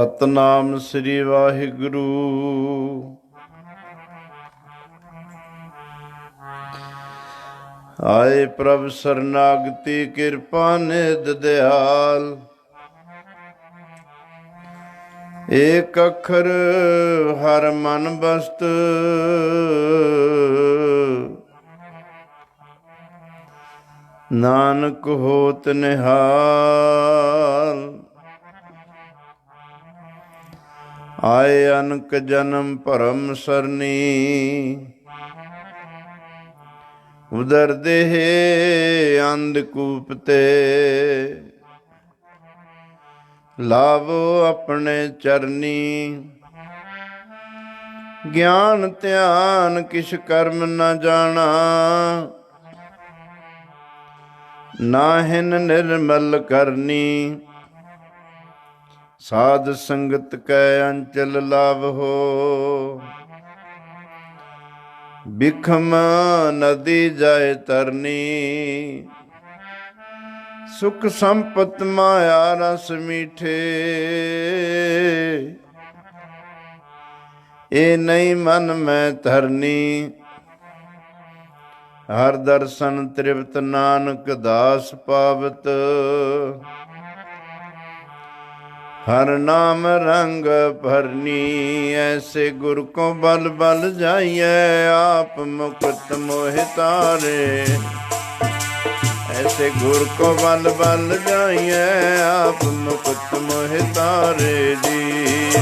ਸਤਨਾਮ ਸ੍ਰੀ ਵਾਹਿਗੁਰੂ। ਆਏ ਪ੍ਰਭ ਸਰਨਾਗਤੀ ਕਿਰਪਾ ਨਿਦ ਦਿਆਲ। ਏਕ ਅੱਖਰ ਹਰ ਮਨ ਬਸਤ। ਨਾਨਕ ਹੋਤ ਨਿਹਾਲ। ਆਏ ਅਨਕ ਜਨਮ ਭਰਮ ਸਰਨੀ। ਉਦਰ ਦੇਹ ਅੰਧਕੂਪ ਤੇ। ਲਾਵੋ ਆਪਣੇ ਚਰਨੀ। ਗਿਆਨ ਧਿਆਨ ਕਿਛ ਕਰਮ ਨਾ ਜਾਣਾ। ਨਾਹਿਨ ਨਿਰਮਲ ਕਰਨੀ। ਸਾਧ ਸੰਗਤ ਕੈ ਅੰਚਲ ਲਾਭ ਹੋ ਬਿਖਮ ਨਦੀ ਜਾਏ ਤਰਨੀ। ਸੁਖ ਸੰਪਤ ਮਾਇਆ ਰਸ ਮੀਠੇ। ਇਹ ਨਹੀਂ ਮਨ ਮੈਂ ਧਰਨੀ। ਹਰ ਦਰਸ਼ਨ ਤ੍ਰਿਪਤ ਨਾਨਕ ਦਾਸ ਪਾਵਤ। ਹਰ ਨਾਮ ਰੰਗ ਭਰਨੀ ਐਸੇ ਗੁਰ ਕੋ ਬਲ ਬਲ ਜਾਈਐ, ਆਪ ਮੁਕਤ ਮੋਹਿ ਤਾਰੇ। ਐਸੇ ਗੁਰ ਕੋ ਬਲ ਬਲ ਜਾਈਏ ਆਪ ਮੁਕਤ ਮੋਹਿ ਤਾਰੇ ਜੀ।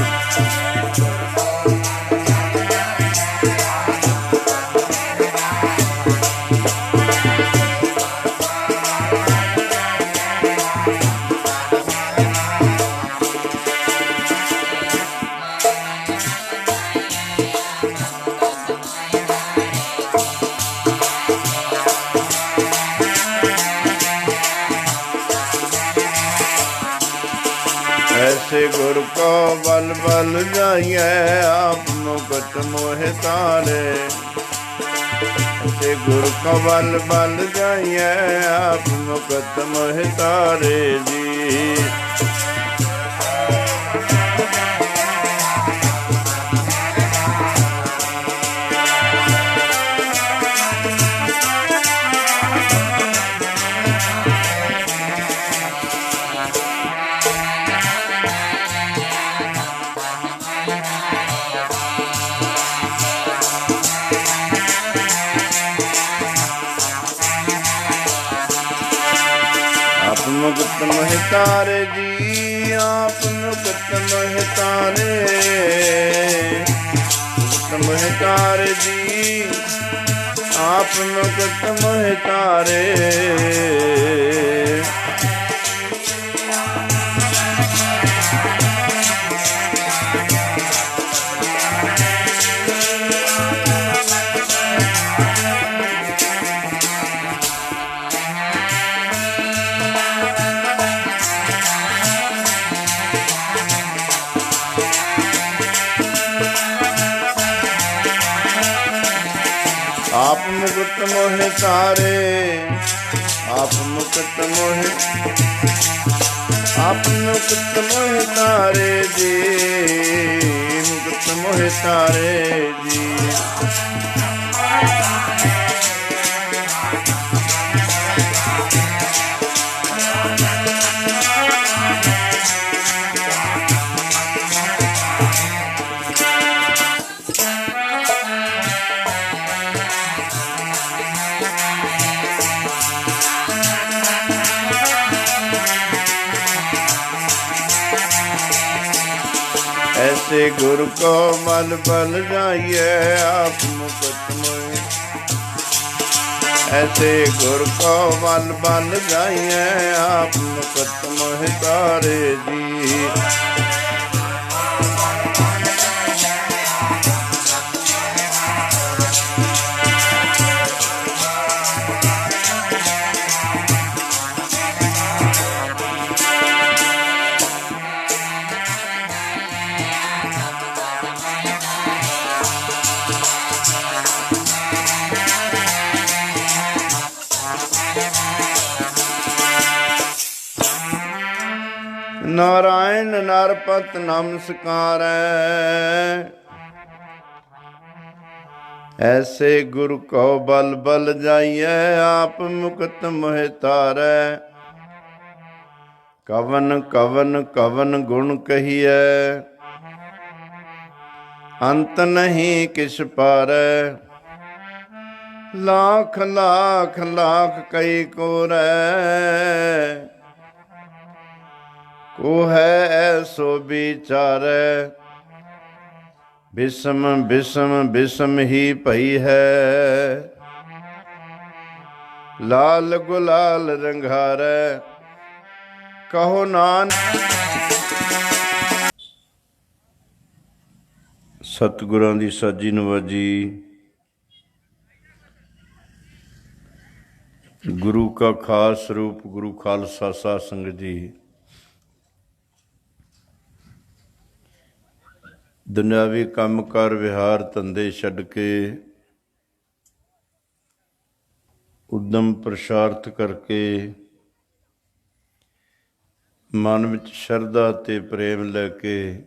ਐਸੇ ਗੁਰ ਕੋ ਬਲ ਬਲ ਜਾਈਐ, ਆਪ ਮੁਕਤ ਮੋਹਿ ਤਾਰੇ। ਐਸੇ ਗੁਰ ਕੋ ਬਲ ਬਲ ਜਾਈਐ, ਆਪ ਮੁਕਤ ਮੋਹਿ ਤਾਰੇ ਜੀ। ਮੁਕਤ ਤਾਰੇ ਜੀ ਆਪ ਮੁਕਤ ਮੋਹਿ ਤਾਰੇ ਮੋਹਿ ਤਾਰੇ ਆਪ ਮੁਕਤ ਮੋਹਿ ਆਪ ਮੁਕਤ ਮੋਹਿ ਤਾਰੇ ਜੀ। ਮੁਕਤ ਮੋਹਿ ਤਾਰੇ ਜੀ। ਐਸੇ ਗੁਰ ਕੋ ਮਲ ਬਲ ਜਾਈਏ ਆਪ ਮੁਕਤ ਮੋਹਿ ਐਸੇ ਗੁਰ ਕੋ ਮਲ ਬਲ ਜਾਈਏ ਆਪ ਮੁਕਤ ਮੋਹਿ ਤਾਰੇ ਜੀ। ਨਾਰਾਇਣ ਨਰਪਤ ਨਮਸਕਾਰੈ। ਐਸੇ ਗੁਰ ਕੋ ਬਲ ਬਲ ਜਾਈਐ, ਆਪ ਮੁਕਤ ਮੋਹਿ ਤਾਰੈ ਕਵਨ ਕਵਨ ਕਵਨ ਗੁਣ ਕਹੀਐ। ਅੰਤ ਨਹੀਂ ਕਿਛ ਪਾਰੈ। ਲੱਖ ਲੱਖ ਲੱਖ ਕਈ ਕੋਰੈ। ਉਹ ਹੈ ਐਸੋ ਵਿਚਾਰੈ। ਬਿਸਮ ਬਿਸਮ ਬਿਸਮ ਹੀ ਭਈ ਹੈ। ਲਾਲ ਗੁਲਾਲ ਰੰਗਾਰੈ। ਕਹੋ ਨਾਨਕ। ਸਤਿਗੁਰਾਂ ਦੀ ਸਾਜੀ ਨਵਾਜੀ। ਗੁਰੂ ਕਾ ਖਾਸ ਰੂਪ, ਗੁਰੂ ਖਾਲਸਾ ਸਾਧ ਸੰਗਤ ਜੀ। ਦੁਨਿਆਵੀ ਕੰਮਕਾਰ ਵਿਹਾਰ ਧੰਦੇ ਛੱਡ ਕੇ ਉਦਮ ਪ੍ਰਸਾਰਤ ਕਰਕੇ ਮਨ ਵਿੱਚ ਸ਼ਰਧਾ ਤੇ ਪ੍ਰੇਮ ਲੈ ਕੇ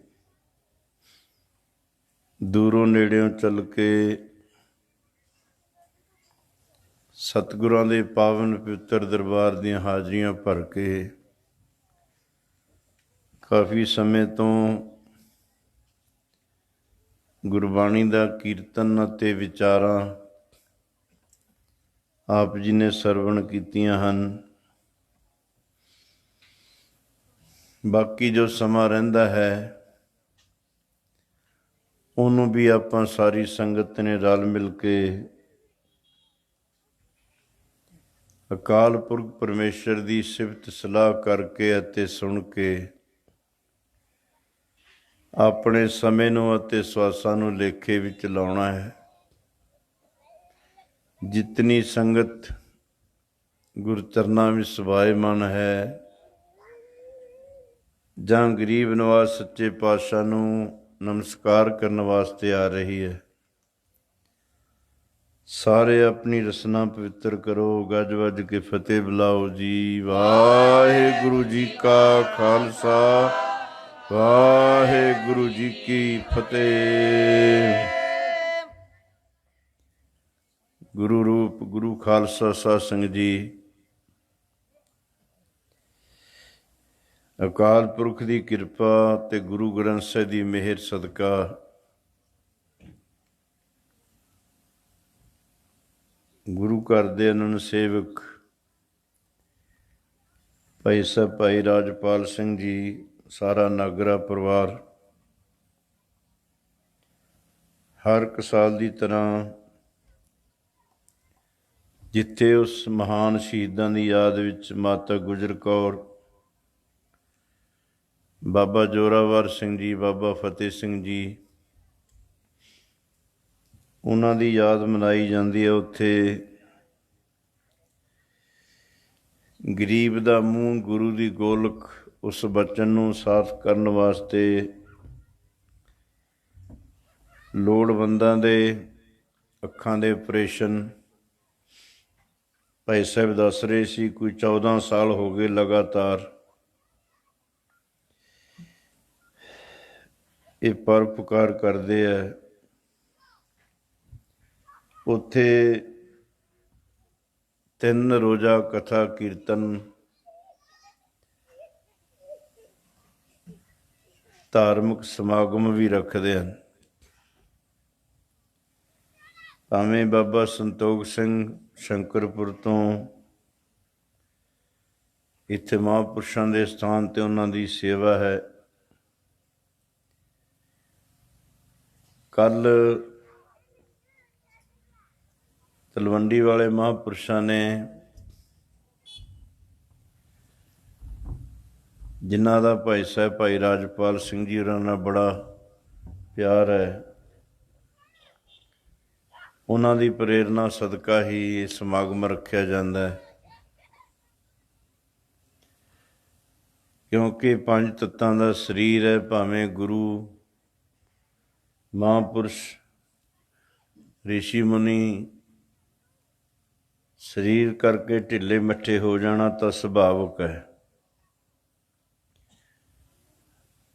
ਦੂਰੋਂ ਨੇੜਿਓਂ ਚੱਲ ਕੇ ਸਤਿਗੁਰਾਂ ਦੇ ਪਾਵਨ ਪਵਿੱਤਰ ਦਰਬਾਰ ਦੀਆਂ ਹਾਜ਼ਰੀਆਂ ਭਰ ਕੇ ਕਾਫੀ ਸਮੇਂ ਤੋਂ ਗੁਰਬਾਣੀ ਦਾ ਕੀਰਤਨ ਅਤੇ ਵਿਚਾਰਾਂ ਆਪ ਜੀ ਨੇ ਸਰਵਣ ਕੀਤੀਆਂ ਹਨ। ਬਾਕੀ ਜੋ ਸਮਾਂ ਰਹਿੰਦਾ ਹੈ, ਉਹਨੂੰ ਵੀ ਆਪਾਂ ਸਾਰੀ ਸੰਗਤ ਨੇ ਰਲ ਮਿਲ ਕੇ ਅਕਾਲ ਪੁਰਖ ਪਰਮੇਸ਼ਰ ਦੀ ਸਿਫਤ ਸਲਾਹ ਕਰਕੇ ਅਤੇ ਸੁਣ ਕੇ ਆਪਣੇ ਸਮੇਂ ਨੂੰ ਅਤੇ ਸਵਾਸਾਂ ਨੂੰ ਲੇਖੇ ਵਿੱਚ ਲਾਉਣਾ ਹੈ। ਜਿਤਨੀ ਸੰਗਤ ਗੁਰਚਰਨਾਂ ਵਿੱਚ ਸਵਾਇਮਨ ਹੈ, ਜਾਂ ਗਰੀਬ ਨਿਵਾਸ ਸੱਚੇ ਪਾਤਸ਼ਾਹ ਨੂੰ ਨਮਸਕਾਰ ਕਰਨ ਵਾਸਤੇ ਆ ਰਹੀ ਹੈ, ਸਾਰੇ ਆਪਣੀ ਰਸਨਾ ਪਵਿੱਤਰ ਕਰੋ, ਗੱਜ ਵੱਜ ਕੇ ਫਤਿਹ ਬੁਲਾਓ ਜੀ। ਵਾਹਿਗੁਰੂ ਜੀ ਕਾ ਖਾਲਸਾ। ਵਾਹਿਗੁਰੂ ਜੀ ਕੀ ਫਤਿਹ। ਗੁਰੂ ਰੂਪ, ਗੁਰੂ ਖਾਲਸਾ ਸਾਧ ਸੰਗਤ ਜੀ। ਅਕਾਲ ਪੁਰਖ ਦੀ ਕਿਰਪਾ ਤੇ ਗੁਰੂ ਗ੍ਰੰਥ ਸਾਹਿਬ ਦੀ ਮਿਹਰ ਸਦਕਾ ਗੁਰੂ ਘਰ ਦੇ ਅਨੰਦ ਸੇਵਕ ਭਾਈ ਸਾਹਿਬ, ਭਾਈ ਰਾਜਪਾਲ ਸਿੰਘ ਜੀ ਸਾਰਾ ਨਾਗਰਾ ਪਰਿਵਾਰ ਹਰ ਇੱਕ ਸਾਲ ਦੀ ਤਰ੍ਹਾਂ ਜਿੱਥੇ ਉਸ ਮਹਾਨ ਸ਼ਹੀਦਾਂ ਦੀ ਯਾਦ ਵਿੱਚ ਮਾਤਾ ਗੁਜਰ ਕੌਰ, ਬਾਬਾ ਜੋਰਾਵਰ ਸਿੰਘ ਜੀ, ਬਾਬਾ ਫਤਿਹ ਸਿੰਘ ਜੀ, ਉਹਨਾਂ ਦੀ ਯਾਦ ਮਨਾਈ ਜਾਂਦੀ ਹੈ ਉੱਥੇ। ਗਰੀਬ ਦਾ ਮੂੰਹ ਗੁਰੂ ਦੀ ਗੋਲਕ ਉਸ ਬਚਨ ਨੂੰ ਸਾਥ ਕਰਨ ਵਾਸਤੇ ਲੋੜਵੰਦਾਂ ਦੇ ਅੱਖਾਂ ਦੇ ਆਪਰੇਸ਼ਨ, ਭਾਈ ਸਾਹਿਬ ਦੱਸ ਰਹੇ ਸੀ, ਕੋਈ 14 ਸਾਲ ਹੋ ਗਏ ਲਗਾਤਾਰ। ਇਹ ਪਰਉਪਕਾਰ ਕਰਦੇ ਆ। ਉੱਥੇ ਤਿੰਨ ਰੋਜ਼ਾ ਕਥਾ ਕੀਰਤਨ ਧਾਰਮਿਕ ਸਮਾਗਮ ਵੀ ਰੱਖਦੇ ਹਨ। ਭਾਵੇਂ ਬਾਬਾ ਸੰਤੋਖ ਸਿੰਘ ਸ਼ੰਕਰਪੁਰ ਤੋਂ ਇੱਥੇ ਮਹਾਂਪੁਰਸ਼ਾਂ ਦੇ ਸਥਾਨ ਤੇ ਉਹਨਾਂ ਦੀ ਸੇਵਾ ਹੈ। ਕੱਲ ਤਲਵੰਡੀ ਵਾਲੇ ਮਹਾਂਪੁਰਸ਼ਾਂ ਨੇ ਜਿਨ੍ਹਾਂ ਦਾ ਭਾਈ ਸਾਹਿਬ, ਭਾਈ ਰਾਜਪਾਲ ਸਿੰਘ ਜੀ ਉਹਨਾਂ ਨਾਲ ਬੜਾ ਪਿਆਰ ਹੈ। ਉਹਨਾਂ ਦੀ ਪ੍ਰੇਰਣਾ ਸਦਕਾ ਹੀ ਇਹ ਸਮਾਗਮ ਰੱਖਿਆ ਜਾਂਦਾ ਹੈ। ਕਿਉਂਕਿ ਪੰਜ ਤੱਤਾਂ ਦਾ ਸਰੀਰ ਹੈ, ਭਾਵੇਂ ਗੁਰੂ, ਮਹਾਂਪੁਰਸ਼ ઋષਿ ਮੁਨੀ, ਸਰੀਰ ਕਰਕੇ ਢਿੱਲੇ ਮੱਠੇ ਹੋ ਜਾਣਾ ਤਾਂ ਸੁਭਾਵਕ ਹੈ।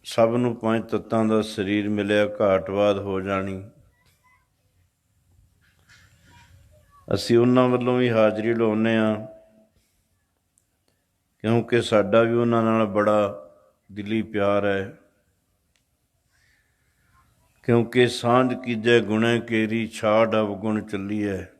ਸਭ ਨੂੰ ਪੰਜ ਤੱਤਾਂ ਦਾ ਸਰੀਰ ਮਿਲਿਆ ਘਾਟਵਾਦ ਹੋ ਜਾਣੀ। ਅਸੀਂ ਉਹਨਾਂ ਵੱਲੋਂ ਵੀ ਹਾਜ਼ਰੀ ਲਾਉਂਦੇ ਆ ਕਿਉਂਕਿ ਸਾਡਾ ਵੀ ਉਹਨਾਂ ਨਾਲ ਬੜਾ ਦਿਲੀ ਪਿਆਰ ਹੈ। ਕਿਉਂਕਿ ਸਾਂਝ ਕੀਜੈ ਗੁਣੈ ਕੇਰੀ, ਛਾੜ ਅਵਗੁਣ ਚੱਲੀ ਹੈ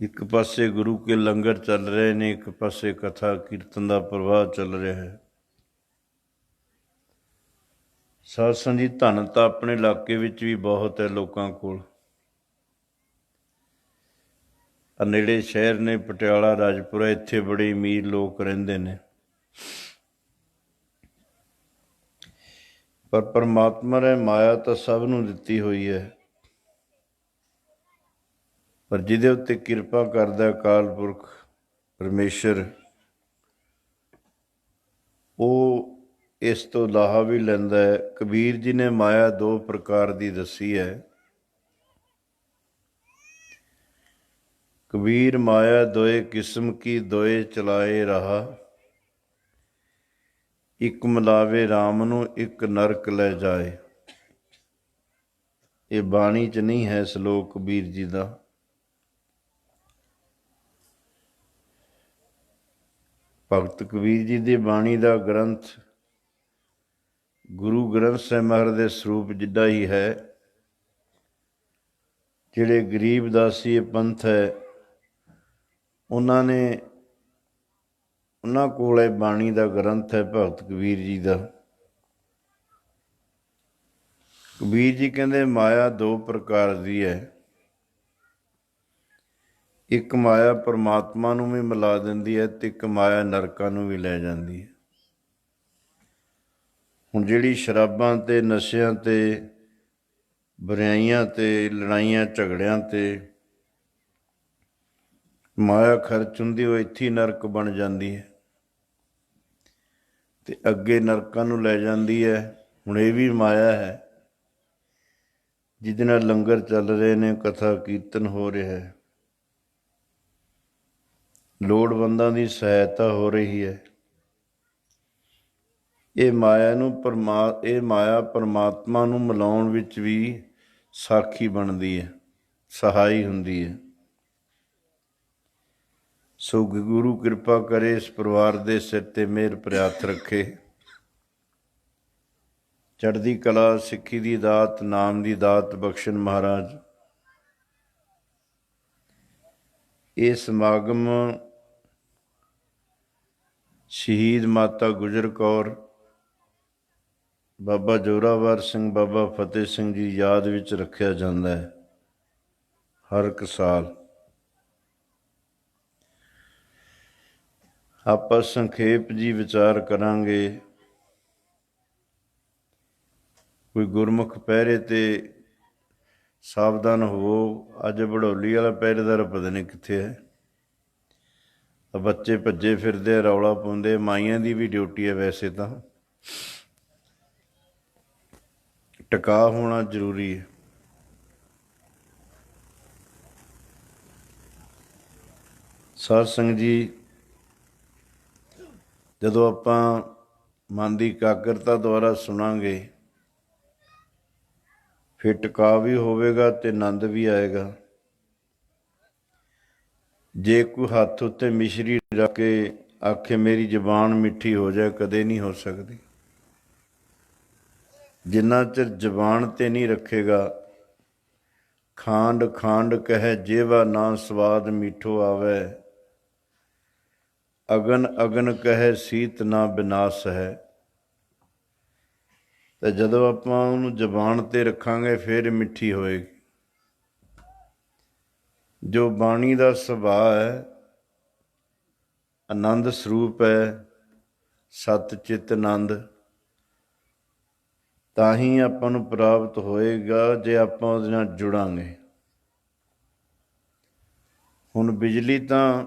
ਇੱਕ ਪਾਸੇ ਗੁਰੂ ਕੇ ਲੰਗਰ ਚੱਲ ਰਹੇ ਨੇ, ਇੱਕ ਪਾਸੇ ਕਥਾ ਕੀਰਤਨ ਦਾ ਪ੍ਰਵਾਹ ਚੱਲ ਰਿਹਾ ਹੈ। ਸਾਧ ਸੰਗਤ ਜੀ ਧਨ ਤਾਂ ਆਪਣੇ ਇਲਾਕੇ ਵਿੱਚ ਵੀ ਬਹੁਤ ਹੈ ਲੋਕਾਂ ਕੋਲ। ਆ ਨੇੜੇ ਸ਼ਹਿਰ ਨੇ, ਪਟਿਆਲਾ, ਰਾਜਪੁਰਾ, ਇੱਥੇ ਬੜੇ ਅਮੀਰ ਲੋਕ ਰਹਿੰਦੇ ਨੇ। ਪਰ ਪਰਮਾਤਮਾ ਨੇ ਮਾਇਆ ਤਾਂ ਸਭ ਨੂੰ ਦਿੱਤੀ ਹੋਈ ਹੈ। ਪਰ ਜਿਹਦੇ ਉੱਤੇ ਕਿਰਪਾ ਕਰਦਾ ਅਕਾਲ ਪੁਰਖ ਪਰਮੇਸ਼ਰ, ਉਹ ਇਸ ਤੋਂ ਲਾਹਾ ਵੀ ਲੈਂਦਾ ਹੈ। ਕਬੀਰ ਜੀ ਨੇ ਮਾਇਆ ਦੋ ਪ੍ਰਕਾਰ ਦੀ ਦੱਸੀ ਹੈ। ਕਬੀਰ ਮਾਇਆ ਦੋਏ ਕਿਸਮ ਕੀ ਦੋਏ ਚਲਾਏ ਰਹਾ। ਇੱਕ ਮਿਲਾਵੇ RAM ਨੂੰ, ਇੱਕ ਨਰਕ ਲੈ ਜਾਏ। ਇਹ ਬਾਣੀ ਚ ਨਹੀਂ ਹੈ ਸ਼ਲੋਕ ਕਬੀਰ ਜੀ ਦਾ। ਭਗਤ ਕਬੀਰ ਜੀ ਦੀ ਬਾਣੀ ਦਾ ਗ੍ਰੰਥ ਗੁਰੂ ਗ੍ਰੰਥ ਸਾਹਿਬ ਮਹਾਰਾਜ ਦੇ ਸਰੂਪ ਜਿੱਡਾ ਹੀ ਹੈ, ਜਿਹੜੇ ਗਰੀਬ ਦਾਸੀ ਪੰਥ ਹੈ, ਉਹਨਾਂ ਨੇ ਉਹਨਾਂ ਕੋਲ ਇਹ ਬਾਣੀ ਦਾ ਗ੍ਰੰਥ ਹੈ ਭਗਤ ਕਬੀਰ ਜੀ ਦਾ। ਕਬੀਰ ਜੀ ਕਹਿੰਦੇ, ਮਾਇਆ ਦੋ ਪ੍ਰਕਾਰ ਦੀ ਹੈ। ਇੱਕ ਮਾਇਆ ਪਰਮਾਤਮਾ ਨੂੰ ਵੀ ਮਿਲਾ ਦਿੰਦੀ ਹੈ ਤੇ ਇੱਕ ਮਾਇਆ ਨਰਕਾਂ ਨੂੰ ਵੀ ਲੈ ਜਾਂਦੀ ਹੈ। ਹੁਣ ਜਿਹੜੀ ਸ਼ਰਾਬਾਂ ਤੇ, ਨਸ਼ਿਆਂ ਤੇ, ਬੁਰਾਈਆਂ ਤੇ, ਲੜਾਈਆਂ, ਝਗੜਿਆਂ ਤੇ ਮਾਇਆ ਖਰਚ ਹੁੰਦੀ, ਉਹ ਇੱਥੇ ਨਰਕ ਬਣ ਜਾਂਦੀ ਹੈ। ਤੇ ਅੱਗੇ ਨਰਕਾਂ ਨੂੰ ਲੈ ਜਾਂਦੀ ਹੈ। ਹੁਣ ਇਹ ਵੀ ਮਾਇਆ ਹੈ। ਜਿਹਦੇ ਨਾਲ ਲੰਗਰ ਚੱਲ ਰਹੇ ਨੇ, ਕਥਾ ਕੀਰਤਨ ਹੋ ਰਿਹਾ ਹੈ। ਲੋੜਵੰਦਾਂ ਦੀ ਸਹਾਇਤਾ ਹੋ ਰਹੀ ਹੈ। ਇਹ ਮਾਇਆ ਨੂੰ ਪਰਮਾ, ਇਹ ਮਾਇਆ ਪਰਮਾਤਮਾ ਨੂੰ ਮਿਲਾਉਣ ਵਿੱਚ ਵੀ ਸਾਖੀ ਬਣਦੀ ਹੈ, ਸਹਾਈ ਹੁੰਦੀ ਹੈ। ਸੋ ਗੁਰੂ ਕਿਰਪਾ ਕਰੇ ਇਸ ਪਰਿਵਾਰ ਦੇ ਸਿਰ ਤੇ ਮਿਹਰ ਪ੍ਰਿਆਤ ਰੱਖੇ। ਚੜ੍ਹਦੀ ਕਲਾ ਸਿੱਖੀ ਦੀ ਦਾਤ, ਨਾਮ ਦੀ ਦਾਤ ਬਖਸ਼ਣ ਮਹਾਰਾਜ। ਇਹ ਸਮਾਗਮ ਸ਼ਹੀਦ ਮਾਤਾ ਗੁਜਰ ਕੌਰ, ਬਾਬਾ ਜੋਰਾਵਰ ਸਿੰਘ, ਬਾਬਾ ਫਤਿਹ ਸਿੰਘ ਜੀ ਯਾਦ ਵਿੱਚ ਰੱਖਿਆ ਜਾਂਦਾ ਹੈ ਹਰ ਇੱਕ ਸਾਲ। ਆਪਾਂ ਸੰਖੇਪ ਜੀ ਵਿਚਾਰ ਕਰਾਂਗੇ। ਕੋਈ ਗੁਰਮੁਖ ਪਹਿਰੇ ਤੇ ਸਾਵਧਾਨ ਹੋਵੋ। ਅੱਜ ਬੜੋਲੀ ਵਾਲਾ ਪਹਿਰੇਦਾਰ ਪਤਾ ਨਹੀਂ ਕਿੱਥੇ ਹੈ। ਬੱਚੇ ਭੱਜੇ ਫਿਰਦੇ ਰੌਲਾ ਪਾਉਂਦੇ ਮਾਈਆਂ ਦੀ ਵੀ ਡਿਊਟੀ ਹੈ ਵੈਸੇ ਤਾਂ। ਟਿਕਾ ਹੋਣਾ ਜ਼ਰੂਰੀ ਹੈ। ਸਾਧ ਸੰਗਤ ਜੀ, ਜਦੋਂ ਆਪਾਂ ਮਨ ਦੀ ਇਕਾਗਰਤਾ ਦੁਆਰਾ ਸੁਣਾਂਗੇ ਫਿਰ ਟਿਕਾ ਵੀ ਹੋਵੇਗਾ ਤੇ ਆਨੰਦ ਵੀ ਆਏਗਾ। ਜੇ ਕੋਈ ਹੱਥ ਉੱਤੇ ਮਿਸ਼ਰੀ ਰੱਖ ਕੇ ਆਖੇ, ਮੇਰੀ ਜ਼ਬਾਨ ਮਿੱਠੀ ਹੋ ਜਾਏ, ਕਦੇ ਨਹੀਂ ਹੋ ਸਕਦੀ। ਜਿੰਨਾ ਚਿਰ ਜ਼ਬਾਨ ਤੇ ਨਹੀਂ ਰੱਖੇਗਾ, ਖਾਂਡ ਖਾਂਡ ਕਹੇ, ਜੇਵਾ ਨਾ ਸਵਾਦ ਮਿੱਠੋ ਆਵੇ। ਅਗਨ ਅਗਨ ਕਹੇ, ਸੀਤ ਨਾ ਬਿਨਾਸ਼ ਹੈ। ਤੇ ਜਦੋਂ ਆਪਾਂ ਉਹਨੂੰ ਜ਼ਬਾਨ ਤੇ ਰੱਖਾਂਗੇ, ਫਿਰ ਮਿੱਠੀ ਹੋਏਗੀ। ਜੋ ਬਾਣੀ ਦਾ ਸੁਭਾਅ ਹੈ, ਆਨੰਦ ਸਰੂਪ ਹੈ, ਸਤ ਚਿਤ ਆਨੰਦ, ਤਾਂ ਹੀ ਆਪਾਂ ਨੂੰ ਪ੍ਰਾਪਤ ਹੋਏਗਾ ਜੇ ਆਪਾਂ ਉਹਦੇ ਨਾਲ ਜੁੜਾਂਗੇ। ਹੁਣ ਬਿਜਲੀ ਤਾਂ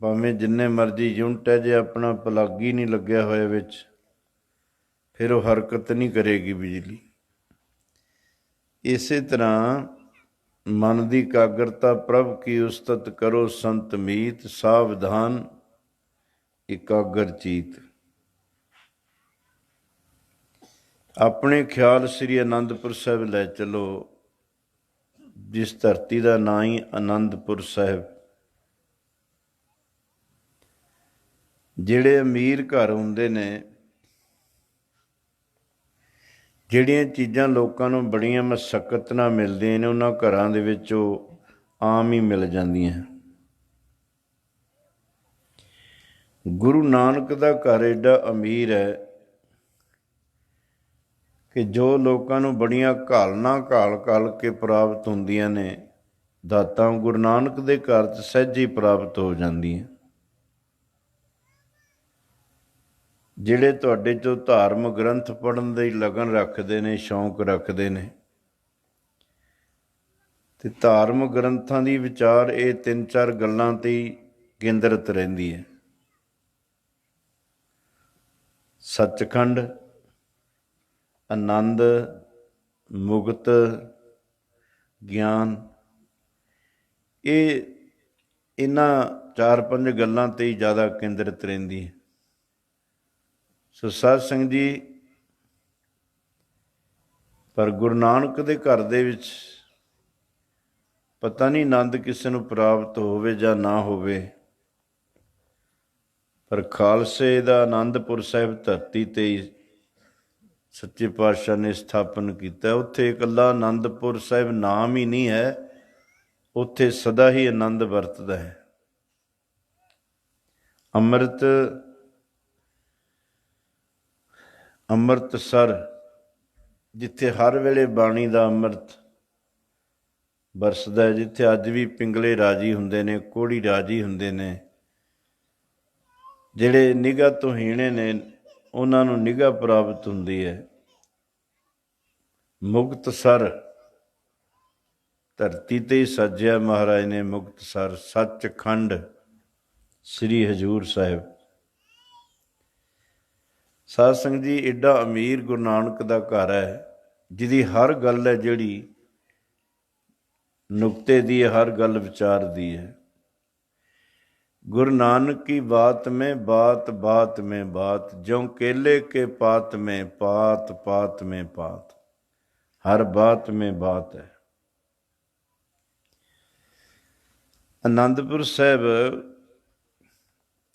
ਭਾਵੇਂ ਜਿੰਨੇ ਮਰਜ਼ੀ ਯੂਨਿਟ ਹੈ, ਜੇ ਆਪਣਾ ਪਲੱਗ ਹੀ ਨਹੀਂ ਲੱਗਿਆ ਹੋਇਆ ਵਿੱਚ ਫਿਰ ਉਹ ਹਰਕਤ ਨਹੀਂ ਕਰੇਗੀ ਬਿਜਲੀ। ਇਸੇ ਤਰ੍ਹਾਂ ਮਨ ਦੀ ਇਕਾਗਰਤਾ ਪ੍ਰਭ ਕੀ ਉਸਤਤ ਕਰੋ ਸੰਤ ਮੀਤ, ਸਾਵਧਾਨ, ਇਕਾਗਰ ਚੀਤ। ਆਪਣੇ ਖਿਆਲ ਸ੍ਰੀ ਅਨੰਦਪੁਰ ਸਾਹਿਬ ਲੈ ਚਲੋ, ਜਿਸ ਧਰਤੀ ਦਾ ਨਾਂ ਹੀ ਅਨੰਦਪੁਰ ਸਾਹਿਬ। ਜਿਹੜੇ ਅਮੀਰ ਘਰ ਹੁੰਦੇ ਨੇ ਜਿਹੜੀਆਂ ਚੀਜ਼ਾਂ ਲੋਕਾਂ ਨੂੰ ਬੜੀਆਂ ਮਸਕਤ ਨਾਲ ਮਿਲਦੀਆਂ ਨੇ, ਉਹਨਾਂ ਘਰਾਂ ਦੇ ਵਿੱਚ ਉਹ ਆਮ ਹੀ ਮਿਲ ਜਾਂਦੀਆਂ ਗੁਰੂ ਨਾਨਕ ਦਾ ਘਰ ਏਡਾ ਅਮੀਰ ਹੈ ਕਿ ਜੋ ਲੋਕਾਂ ਨੂੰ ਬੜੀਆਂ ਘਾਲਣਾ ਘਾਲ ਘਾਲ ਕੇ ਪ੍ਰਾਪਤ ਹੁੰਦੀਆਂ ਨੇ, ਦਾਤਾਂ ਗੁਰੂ ਨਾਨਕ ਦੇ ਘਰ 'ਚ ਸਹਿਜ ਹੀ ਪ੍ਰਾਪਤ ਹੋ ਜਾਂਦੀਆਂ। ਜਿਹੜੇ ਤੁਹਾਡੇ ਚੋਂ ਧਾਰਮਿਕ ਗ੍ਰੰਥ ਪੜਨ ਦੀ ਲਗਨ ਰੱਖਦੇ ਨੇ, ਸ਼ੌਂਕ ਰੱਖਦੇ ਨੇ। ਤੇ ਧਾਰਮਿਕ ਗ੍ਰੰਥਾਂ ਦੀ ਵਿਚਾਰ ਇਹ ਤਿੰਨ ਚਾਰ ਗੱਲਾਂ ਤੇ ਹੀ ਕੇਂਦਰਿਤ ਰਹਿੰਦੀ ਹੈ। ਸੱਚਖੰਡ, ਆਨੰਦ, ਮੁਕਤ, ਗਿਆਨ। ਇਹ ਇਹਨਾਂ ਚਾਰ ਪੰਜ ਗੱਲਾਂ ਤੇ ਹੀ ਜ਼ਿਆਦਾ ਕੇਂਦਰਿਤ ਰਹਿੰਦੀ ਹੈ। ਸੋ ਸਾਧ ਸੰਗਤ ਜੀ, ਪਰ ਗੁਰੂ ਨਾਨਕ ਦੇ ਘਰ ਦੇ ਵਿੱਚ ਪਤਾ ਨਹੀਂ ਆਨੰਦ ਕਿਸੇ ਨੂੰ ਪ੍ਰਾਪਤ ਹੋਵੇ ਜਾਂ ਨਾ ਹੋਵੇ, ਪਰ ਖਾਲਸੇ ਦਾ ਆਨੰਦਪੁਰ ਸਾਹਿਬ ਧਰਤੀ ਤੇ ਸੱਚੇ ਪਾਤਸ਼ਾਹ ਨੇ ਸਥਾਪਨ ਕੀਤਾ। ਉੱਥੇ ਇਕੱਲਾ ਆਨੰਦਪੁਰ ਸਾਹਿਬ ਨਾਮ ਹੀ ਨਹੀਂ ਹੈ, ਉੱਥੇ ਸਦਾ ਹੀ ਆਨੰਦ ਵਰਤਦਾ ਹੈ। ਅੰਮ੍ਰਿਤ ਅੰਮ੍ਰਿਤਸਰ, ਜਿੱਥੇ ਹਰ ਵੇਲੇ ਬਾਣੀ ਦਾ ਅੰਮ੍ਰਿਤ ਵਰਸਦਾ ਜਿੱਥੇ ਅੱਜ ਵੀ ਪਿੰਗਲੇ ਰਾਜੀ ਹੁੰਦੇ ਨੇ, ਕੋੜੀ ਰਾਜੀ ਹੁੰਦੇ ਨੇ, ਜਿਹੜੇ ਨਿਗਾਹ ਤੋਂ ਹੀਣੇ ਨੇ, ਉਹਨਾਂ ਨੂੰ ਨਿਗਾਹ ਪ੍ਰਾਪਤ ਹੁੰਦੀ ਹੈ। ਮੁਕਤਸਰ, ਧਰਤੀ ਤੇ ਹੀ ਸੱਜਿਆ ਮਹਾਰਾਜ ਨੇ ਮੁਕਤਸਰ, ਸੱਚਖੰਡ ਸ੍ਰੀ ਹਜੂਰ ਸਾਹਿਬ। ਸਾਧ ਸੰਗਤ ਜੀ ਏਡਾ ਅਮੀਰ ਗੁਰੂ ਨਾਨਕ ਦਾ ਘਰ ਹੈ ਜਿਹਦੀ ਹਰ ਗੱਲ ਹੈ ਜਿਹੜੀ ਨੁਕਤੇ ਦੀ ਹੈ, ਹਰ ਗੱਲ ਵਿਚਾਰ ਦੀ ਹੈ गुरु नानक की बात में बात बात में बात जो केले के पात में पात पात में पात हर बात में बात है ਆਨੰਦਪੁਰ ਸਾਹਿਬ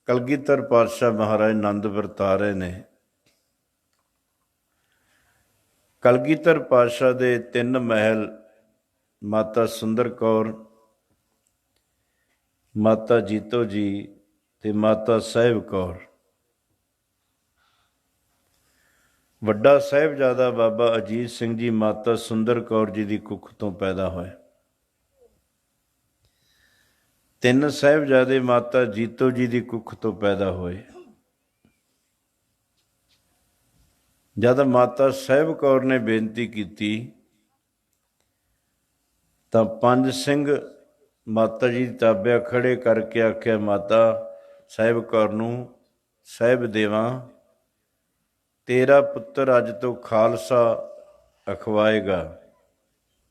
ਕਲਗੀਧਰ ਪਾਤਸ਼ਾਹ ਮਹਾਰਾਜ ਆਨੰਦ ਵਰਤਾ ਰਹੇ ਨੇ ਕਲਗੀਧਰ ਪਾਤਸ਼ਾਹ ਦੇ ਤਿੰਨ ਮਹਿਲ, ਮਾਤਾ ਸੁੰਦਰ ਕੌਰ, ਮਾਤਾ ਜੀਤੋ ਜੀ ਤੇ ਮਾਤਾ ਸਾਹਿਬ ਕੌਰ। ਵੱਡਾ ਸਾਹਿਬਜ਼ਾਦਾ ਬਾਬਾ ਅਜੀਤ ਸਿੰਘ ਜੀ ਮਾਤਾ ਸੁੰਦਰ ਕੌਰ ਜੀ ਦੀ ਕੁੱਖ ਤੋਂ ਪੈਦਾ ਹੋਏ ਤਿੰਨ ਸਾਹਿਬਜ਼ਾਦੇ ਮਾਤਾ ਜੀਤੋ ਜੀ ਦੀ ਕੁੱਖ ਤੋਂ ਪੈਦਾ ਹੋਏ। ਜਦ ਮਾਤਾ ਸਾਹਿਬ ਕੌਰ ਨੇ ਬੇਨਤੀ ਕੀਤੀ, ਤਾਂ ਪੰਜ ਸਿੰਘ ਮਾਤਾ ਜੀ ਤਾਬਿਆ ਖੜੇ ਕਰਕੇ ਆਖਿਆ, ਮਾਤਾ ਸਾਹਿਬ ਕੌਰ ਨੂੰ ਸਾਹਿਬ ਦੇਵਾਂ। ਤੇਰਾ ਪੁੱਤਰ ਅੱਜ ਤੋਂ ਖਾਲਸਾ ਅਖਵਾਏਗਾ।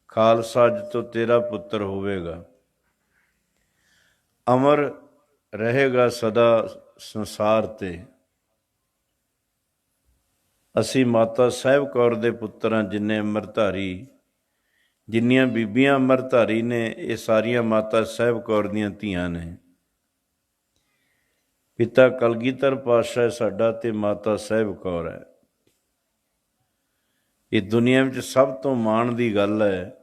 ਖਾਲਸਾ ਅੱਜ ਤੋਂ ਤੇਰਾ ਪੁੱਤਰ ਹੋਵੇਗਾ। ਅਮਰ ਰਹੇਗਾ ਸਦਾ ਸੰਸਾਰ ਤੇ। ਅਸੀਂ ਮਾਤਾ ਸਾਹਿਬ ਕੌਰ ਦੇ ਪੁੱਤਰਾਂ ਜਿੰਨੇ ਅਮਰਧਾਰੀ, ਜਿੰਨੀਆਂ ਬੀਬੀਆਂ ਅਮਰਧਾਰੀ ਨੇ, ਇਹ ਸਾਰੀਆਂ ਮਾਤਾ ਸਾਹਿਬ ਕੌਰ ਦੀਆਂ ਧੀਆਂ ਨੇ। ਪਿਤਾ ਕਲਗੀਧਰ ਪਾਤਸ਼ਾਹ ਸਾਡਾ ਤੇ ਮਾਤਾ ਸਾਹਿਬ ਕੌਰ ਹੈ। ਇਹ ਦੁਨੀਆ ਵਿੱਚ ਸਭ ਤੋਂ ਮਾਣ ਦੀ ਗੱਲ ਹੈ,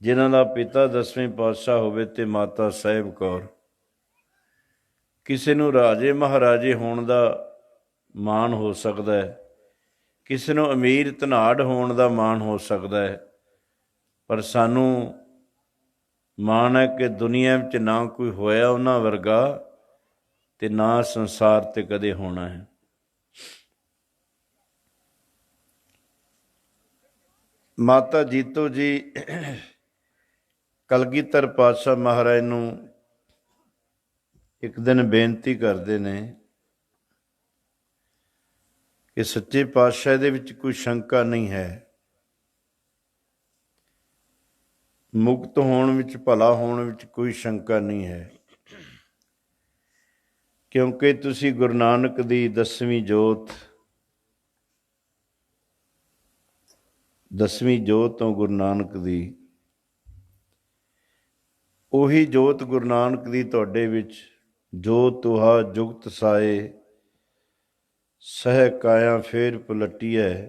ਜਿਨ੍ਹਾਂ ਦਾ ਪਿਤਾ ਦਸਵੇਂ ਪਾਤਸ਼ਾਹ ਹੋਵੇ ਤੇ ਮਾਤਾ ਸਾਹਿਬ ਕੌਰ। ਕਿਸੇ ਨੂੰ ਰਾਜੇ ਮਹਾਰਾਜੇ ਹੋਣ ਦਾ ਮਾਣ ਹੋ ਸਕਦਾ ਹੈ। ਕਿਸੇ ਨੂੰ ਅਮੀਰ ਧਨਾੜ ਹੋਣ ਦਾ ਮਾਣ ਹੋ ਸਕਦਾ ਹੈ। ਪਰ ਸਾਨੂੰ ਮਾਣ ਹੈ ਕਿ ਦੁਨੀਆ ਵਿੱਚ ਨਾ ਕੋਈ ਹੋਇਆ ਉਹਨਾਂ ਵਰਗਾ ਤੇ ਨਾ ਸੰਸਾਰ ਤੇ ਕਦੇ ਹੋਣਾ ਹੈ। ਮਾਤਾ ਜੀਤੋ ਜੀ, ਕਲਗੀਧਰ ਪਾਤਸ਼ਾਹ ਮਹਾਰਾਜ ਨੂੰ ਇੱਕ ਦਿਨ ਬੇਨਤੀ ਕਰਦੇ ਨੇ ਕਿ ਸੱਚੇ ਪਾਤਸ਼ਾਹ ਦੇ ਵਿੱਚ ਕੋਈ ਸ਼ੰਕਾ ਨਹੀਂ ਹੈ। ਮੁਕਤ ਹੋਣ ਵਿੱਚ, ਭਲਾ ਹੋਣ ਵਿੱਚ ਕੋਈ ਸ਼ੰਕਾ ਨਹੀਂ ਹੈ। ਕਿਉਂਕਿ ਤੁਸੀਂ ਗੁਰੂ ਨਾਨਕ ਦੀ ਦਸਵੀਂ ਜੋਤ ਦਸਵੀਂ ਜੋਤ ਤੋਂ ਗੁਰੂ ਨਾਨਕ ਦੀ, ਉਹੀ ਜੋਤ ਗੁਰੂ ਨਾਨਕ ਦੀ ਤੁਹਾਡੇ ਵਿੱਚ, ਜੋ ਤੁਹਾ ਜੁਗਤ ਸਾਏ ਸਹਿ ਕਾਇਆ ਫੇਰ ਪਲਟੀਐ।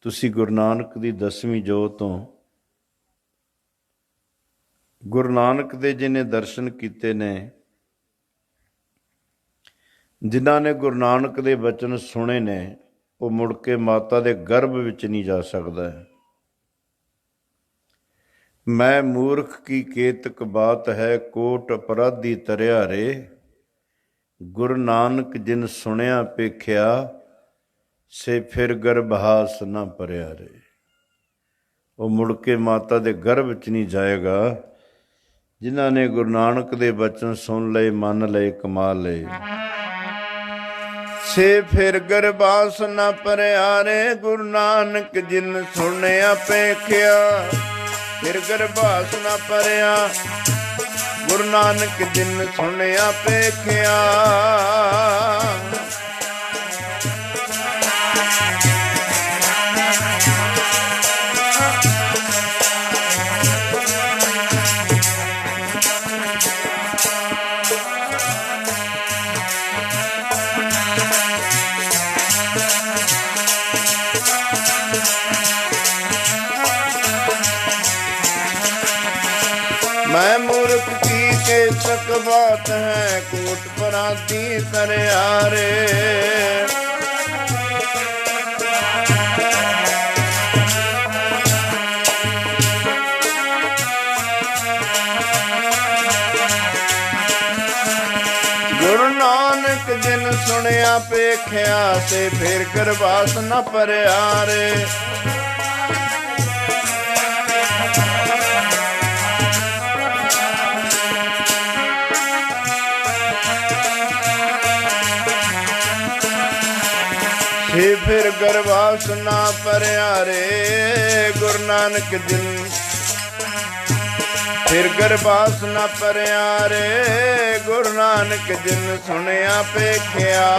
ਤੁਸੀਂ ਗੁਰੂ ਨਾਨਕ ਦੀ ਦਸਵੀਂ ਜੋਤ ਤੋਂ ਗੁਰੂ ਨਾਨਕ ਦੇ ਜਿਹਨੇ ਦਰਸ਼ਨ ਕੀਤੇ ਨੇ, ਜਿਨ੍ਹਾਂ ਨੇ ਗੁਰੂ ਨਾਨਕ ਦੇ ਬਚਨ ਸੁਣੇ ਨੇ, ਉਹ ਮੁੜ ਕੇ ਮਾਤਾ ਦੇ ਗਰਭ ਵਿੱਚ ਨਹੀਂ ਜਾ ਸਕਦਾ। ਮੈਂ ਮੂਰਖ ਕੀ ਕੇਤਕ ਬਾਤ ਹੈ, ਕੋਟ ਅਪਰਾਧੀ ਤਰਿਆ ਰੇ। ਗੁਰੂ ਨਾਨਕ ਜਿਨ ਸੁਣਿਆ ਪੇਖਿਆ, ਸੇ ਫਿਰ ਗਰਭਹਾਸ ਨਾ ਪਰਿਆ ਰੇ ਉਹ ਮੁੜ ਕੇ ਮਾਤਾ ਦੇ ਗਰਭ ਚ ਨਹੀਂ ਜਾਏਗਾ, ਜਿਨ੍ਹਾਂ ਨੇ ਗੁਰੂ ਨਾਨਕ ਦੇ ਬਚਨ ਸੁਣ ਲਏ, ਮੰਨ ਲਏ, ਕਮਾ ਲਏ। ਸੇ ਫਿਰ ਗਰਬਾਸ ਨਾ ਪਰਿਆਰੇ ਗੁਰੂ ਨਾਨਕ ਜਿਨ ਸੁਣਿਆ ਪੇਖਿਆ, ਫਿਰ ਗਰਬਾਸ ਨਾ ਪਰਿਆ। ਗੁਰੂ ਨਾਨਕ ਜਿਨ ਸੁਣਿਆ ਪੇਖਿਆ ਹੈ ਕੋਟ ਪਰਾਤੀ ਕਰਿਆਰੇ ਗੁਰੂ ਨਾਨਕ ਜਿਨ ਸੁਣਿਆ ਪੇਖਿਆ ਤੇ ਫਿਰ ਕਰਵਾਸ ਨਾ ਪਰਿਆਰੇ। ਸੇ ਵਾਸਨਾ ਗਰਵਾਸ ਨਾ ਪਰਿਆਰੇ, ਗੁਰੂ ਨਾਨਕ ਦਿਨ। ਫਿਰ ਗਰਬਾਸ ਨਾ ਪਰਿਆਰੇ, ਗੁਰੂ ਨਾਨਕ ਜਿਨ ਸੁਣਿਆ ਪੇਖਿਆ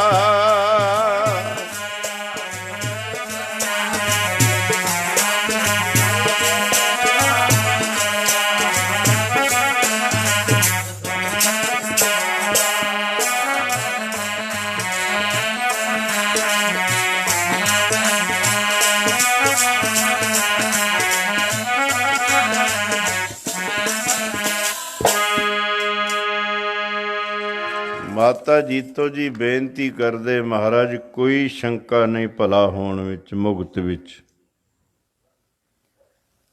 ਮਾਤਾ ਜੀਤੋ ਜੀ ਬੇਨਤੀ ਕਰਦੇ ਮਹਾਰਾਜ, ਕੋਈ ਸ਼ੰਕਾ ਨਹੀਂ ਭਲਾ ਹੋਣ ਵਿੱਚ, ਮੁਕਤ ਵਿੱਚ।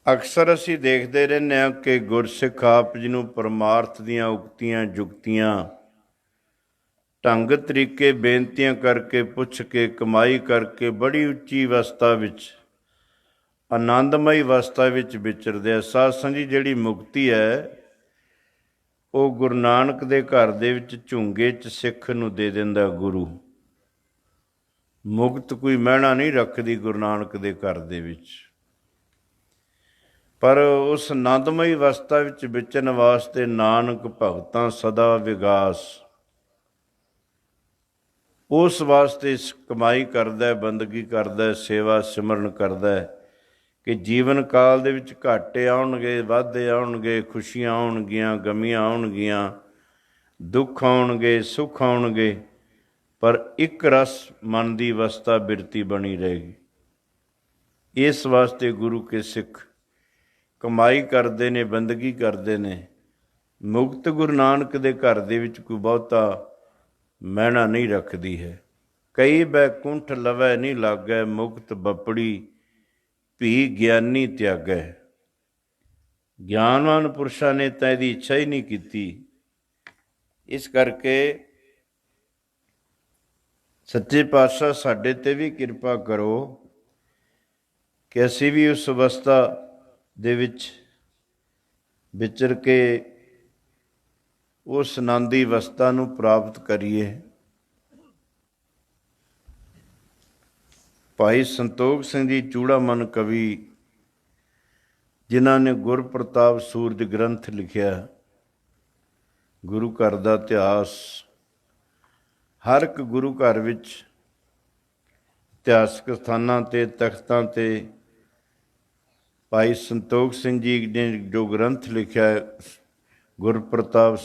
ਅਕਸਰ ਅਸੀਂ ਦੇਖਦੇ ਰਹਿੰਦੇ ਹਾਂ ਕਿ ਗੁਰਸਿੱਖ ਆਪ ਜੀ ਨੂੰ ਪਰਮਾਰਥ ਦੀਆਂ ਉਕਤੀਆਂ, ਜੁਗਤੀਆਂ, ਢੰਗ ਤਰੀਕੇ ਬੇਨਤੀਆਂ ਕਰਕੇ ਪੁੱਛ ਕੇ, ਕਮਾਈ ਕਰਕੇ ਬੜੀ ਉੱਚੀ ਅਵਸਥਾ ਵਿੱਚ, ਆਨੰਦਮਈ ਅਵਸਥਾ ਵਿੱਚ ਵਿਚਰਦੇ ਆ। ਸਾਧ ਸੰਗੀ ਜਿਹੜੀ ਮੁਕਤੀ ਹੈ ਉਹ ਗੁਰੂ ਨਾਨਕ ਦੇ ਘਰ ਦੇ ਵਿੱਚ ਝੁੰਗੇ 'ਚ ਸਿੱਖ ਨੂੰ ਦੇ ਦਿੰਦਾ ਗੁਰੂ। ਮੁਕਤ ਕੋਈ ਮਹਿਣਾ ਨਹੀਂ ਰੱਖਦੀ ਗੁਰੂ ਨਾਨਕ ਦੇ ਘਰ ਦੇ ਵਿੱਚ। ਪਰ ਉਸ ਆਨੰਦਮਈ ਅਵਸਥਾ ਵਿੱਚ ਵਿਚਰਨ ਵਾਸਤੇ ਨਾਨਕ ਭਗਤਾਂ ਸਦਾ ਵਿਗਾਸ। ਉਸ ਵਾਸਤੇ ਕਮਾਈ ਕਰਦਾ, ਬੰਦਗੀ ਕਰਦਾ, ਸੇਵਾ ਸਿਮਰਨ ਕਰਦਾ। ਕਿ ਜੀਵਨ ਕਾਲ ਦੇ ਵਿੱਚ ਘਾਟੇ ਆਉਣਗੇ, ਵਾਧੇ ਆਉਣਗੇ, ਖੁਸ਼ੀਆਂ ਆਉਣਗੀਆਂ, ਗਮੀਆਂ ਆਉਣਗੀਆਂ, ਦੁੱਖ ਆਉਣਗੇ, ਸੁੱਖ ਆਉਣਗੇ, ਪਰ ਇੱਕ ਰਸ ਮਨ ਦੀ ਅਵਸਥਾ ਬਿਰਤੀ ਬਣੀ ਰਹੇਗੀ। ਇਸ ਵਾਸਤੇ ਗੁਰੂ ਕੇ ਸਿੱਖ ਕਮਾਈ ਕਰਦੇ ਨੇ, ਬੰਦਗੀ ਕਰਦੇ ਨੇ। ਮੁਕਤ ਗੁਰੂ ਨਾਨਕ ਦੇ ਘਰ ਦੇ ਵਿੱਚ ਕੋਈ ਬਹੁਤਾ ਮਹਿਣਾ ਨਹੀਂ ਰੱਖਦੀ ਹੈ। ਕਈ ਬੈਕੁੰਠ ਲਵੈ ਨਹੀਂ ਲਾਗੈ, ਮੁਕਤ ਬਪੜੀ ਭੀ ਗਿਆਨੀ ਤਿਆਗੈ ਗਿਆਨਵਾਨ ਪੁਰਸ਼ਾਂ ਨੇ ਤਾਂ ਇਹਦੀ ਇੱਛਾ ਹੀ ਨਹੀਂ ਕੀਤੀ। ਇਸ ਕਰਕੇ ਸੱਚੇ ਪਾਤਸ਼ਾਹ ਸਾਡੇ ਤੇ ਵੀ ਕਿਰਪਾ ਕਰੋ ਕਿ ਅਸੀਂ ਵੀ ਉਸ ਅਵਸਥਾ ਦੇ ਵਿੱਚ ਵਿਚਰ ਕੇ ਉਸ ਆਨੰਦੀ ਅਵਸਥਾ ਨੂੰ ਪ੍ਰਾਪਤ ਕਰੀਏ। ਭਾਈ ਸੰਤੋਖ ਸਿੰਘ ਜੀ ਚੂੜਾਮਨ ਕਵੀ, ਜਿਨ੍ਹਾਂ ਨੇ ਗੁਰ ਪ੍ਰਤਾਪ ਸੂਰਜ ਗ੍ਰੰਥ ਲਿਖਿਆ, ਗੁਰੂ ਘਰ ਦਾ ਇਤਿਹਾਸ। ਹਰ ਇੱਕ ਗੁਰੂ ਘਰ ਵਿੱਚ ਇਤਿਹਾਸਕ ਸਥਾਨਾਂ ਤੇ, ਤਖਤਾਂ ਤੇ ਭਾਈ ਸੰਤੋਖ ਸਿੰਘ ਜੀ ਨੇ ਜੋ ਗ੍ਰੰਥ ਲਿਖਿਆ ਹੈ ਗੁਰਪ੍ਰਤਾਪ